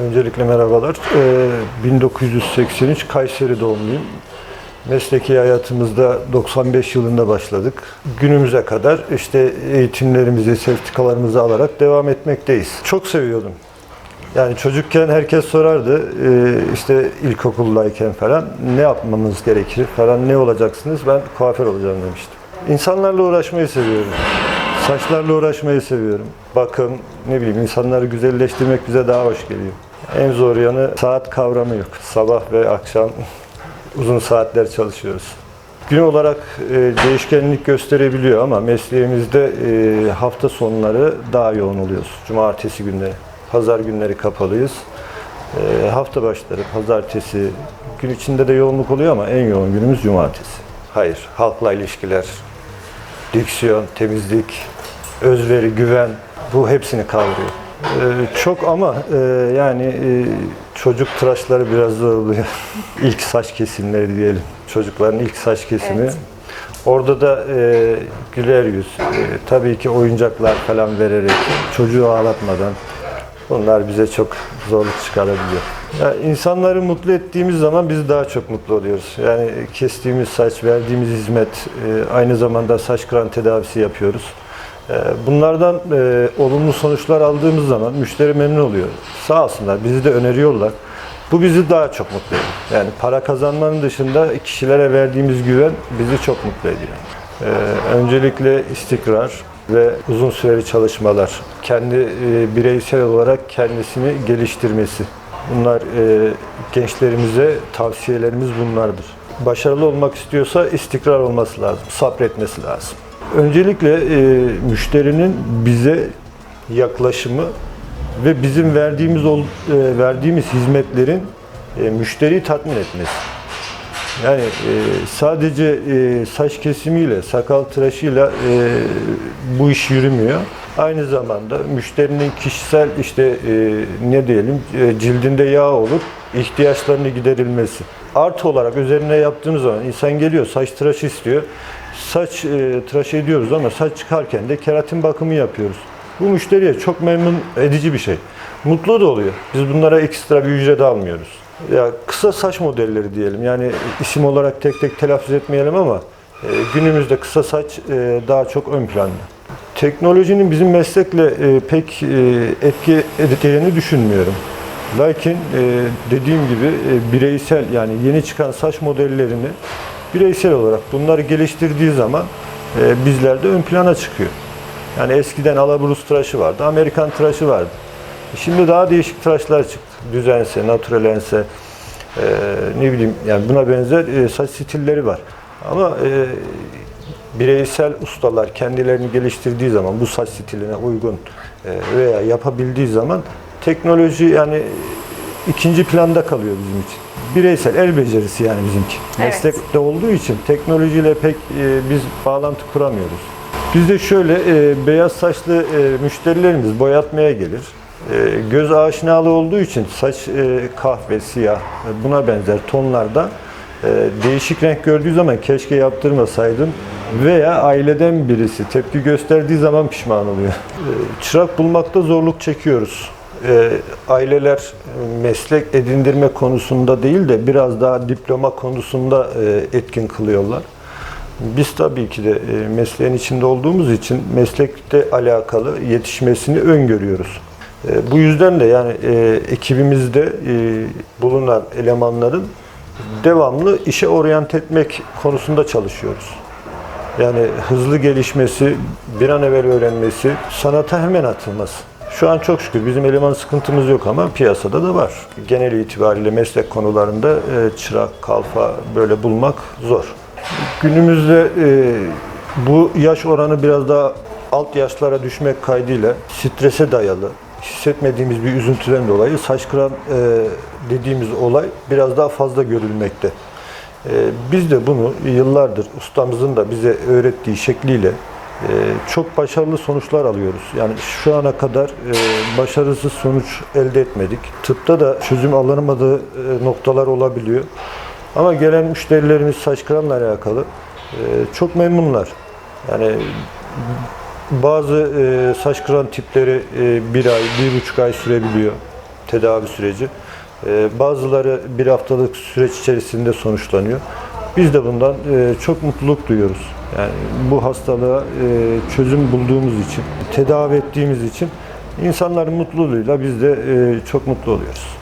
Öncelikle merhabalar. Ee, 1983 Kayseri doğumluyum. Mesleki hayatımızda 95 yılında başladık. Günümüze kadar işte eğitimlerimizi, sertifikalarımızı alarak devam etmekteyiz. Çok seviyordum. Yani çocukken herkes sorardı e, işte ilkokuldayken falan ne yapmamız gerekir falan ne olacaksınız? Ben kuaför olacağım demiştim. İnsanlarla uğraşmayı seviyorum. Saçlarla uğraşmayı seviyorum. Bakım, ne bileyim insanları güzelleştirmek bize daha hoş geliyor. En zor yanı saat kavramı yok. Sabah ve akşam uzun saatler çalışıyoruz. Gün olarak e, değişkenlik gösterebiliyor ama mesleğimizde e, hafta sonları daha yoğun oluyoruz. Cumartesi günleri, pazar günleri kapalıyız. E, hafta başları, pazartesi, gün içinde de yoğunluk oluyor ama en yoğun günümüz cumartesi. Hayır, halkla ilişkiler, diksiyon, temizlik, özveri, güven bu hepsini kavruyor. Ee, çok ama e, yani e, çocuk tıraşları biraz zor oluyor. ilk saç kesimleri diyelim. Çocukların ilk saç kesimi. Evet. Orada da e, güler yüz, e, tabii ki oyuncaklar falan vererek, çocuğu ağlatmadan bunlar bize çok zorluk çıkarabiliyor. Ya insanları mutlu ettiğimiz zaman biz daha çok mutlu oluyoruz. Yani kestiğimiz saç, verdiğimiz hizmet, e, aynı zamanda saç kıran tedavisi yapıyoruz. E, Bunlardan e, olumlu sonuçlar aldığımız zaman müşteri memnun oluyor. Sağ olsunlar, bizi de öneriyorlar. Bu bizi daha çok mutlu ediyor. Yani para kazanmanın dışında kişilere verdiğimiz güven bizi çok mutlu ediyor. Ee, öncelikle istikrar ve uzun süreli çalışmalar. Kendi e, bireysel olarak kendisini geliştirmesi. Bunlar e, gençlerimize tavsiyelerimiz bunlardır. Başarılı olmak istiyorsa istikrar olması lazım, sabretmesi lazım. Öncelikle e, müşterinin bize yaklaşımı ve bizim verdiğimiz ol- e, verdiğimiz hizmetlerin e, müşteriyi tatmin etmesi. Yani e, sadece e, saç kesimiyle, sakal tıraşıyla e, bu iş yürümüyor. Aynı zamanda müşterinin kişisel işte e, ne diyelim e, cildinde yağ olup ihtiyaçlarını giderilmesi. Artı olarak üzerine yaptığımız zaman insan geliyor saç tıraşı istiyor. Saç e, tıraş ediyoruz ama saç çıkarken de keratin bakımı yapıyoruz. Bu müşteriye çok memnun edici bir şey. Mutlu da oluyor. Biz bunlara ekstra bir ücret almıyoruz. Ya kısa saç modelleri diyelim. Yani isim olarak tek tek telaffuz etmeyelim ama e, günümüzde kısa saç e, daha çok ön planda. Teknolojinin bizim meslekle e, pek e, etki edeceğini düşünmüyorum. Lakin e, dediğim gibi e, bireysel yani yeni çıkan saç modellerini bireysel olarak bunları geliştirdiği zaman e, bizler de ön plana çıkıyor. Yani eskiden alaburus tıraşı vardı, Amerikan tıraşı vardı. Şimdi daha değişik tıraşlar çıktı. Düzense, naturalense, e, ne bileyim yani buna benzer e, saç stilleri var. Ama e, bireysel ustalar kendilerini geliştirdiği zaman bu saç stiline uygun e, veya yapabildiği zaman teknoloji yani ikinci planda kalıyor bizim için. Bireysel el becerisi yani bizimki. Evet. Meslekte olduğu için teknolojiyle pek e, biz bağlantı kuramıyoruz. Bizde şöyle e, beyaz saçlı e, müşterilerimiz boyatmaya gelir. E, göz aşinalığı olduğu için saç e, kahve, siyah e, buna benzer tonlarda e, değişik renk gördüğü zaman keşke yaptırmasaydım veya aileden birisi tepki gösterdiği zaman pişman oluyor. E, çırak bulmakta zorluk çekiyoruz. E, aileler meslek edindirme konusunda değil de biraz daha diploma konusunda e, etkin kılıyorlar. Biz tabii ki de e, mesleğin içinde olduğumuz için meslekte alakalı yetişmesini öngörüyoruz. E, Bu yüzden de yani e, ekibimizde e, bulunan elemanların devamlı işe oryant etmek konusunda çalışıyoruz. Yani hızlı gelişmesi, bir an evvel öğrenmesi, sanata hemen atılması. Şu an çok şükür bizim eleman sıkıntımız yok ama piyasada da var. Genel itibariyle meslek konularında e, çırak, kalfa böyle bulmak zor. Günümüzde e, bu yaş oranı biraz daha alt yaşlara düşmek kaydıyla strese dayalı, hissetmediğimiz bir üzüntüden dolayı saç kıran e, dediğimiz olay biraz daha fazla görülmekte. Biz de bunu yıllardır ustamızın da bize öğrettiği şekliyle çok başarılı sonuçlar alıyoruz. Yani şu ana kadar e, başarısız sonuç elde etmedik. Tıpta da çözüm alınamadığı e, noktalar olabiliyor. Ama gelen müşterilerimiz saç kıranla alakalı e, çok memnunlar. Yani bazı saç kıran tipleri bir ay, bir buçuk ay sürebiliyor. tedavi süreci. Bazıları bir haftalık süreç içerisinde sonuçlanıyor. Biz de bundan e, çok mutluluk duyuyoruz. Yani bu hastalığa e, çözüm bulduğumuz için, tedavi ettiğimiz için insanların mutluluğuyla biz de e, çok mutlu oluyoruz.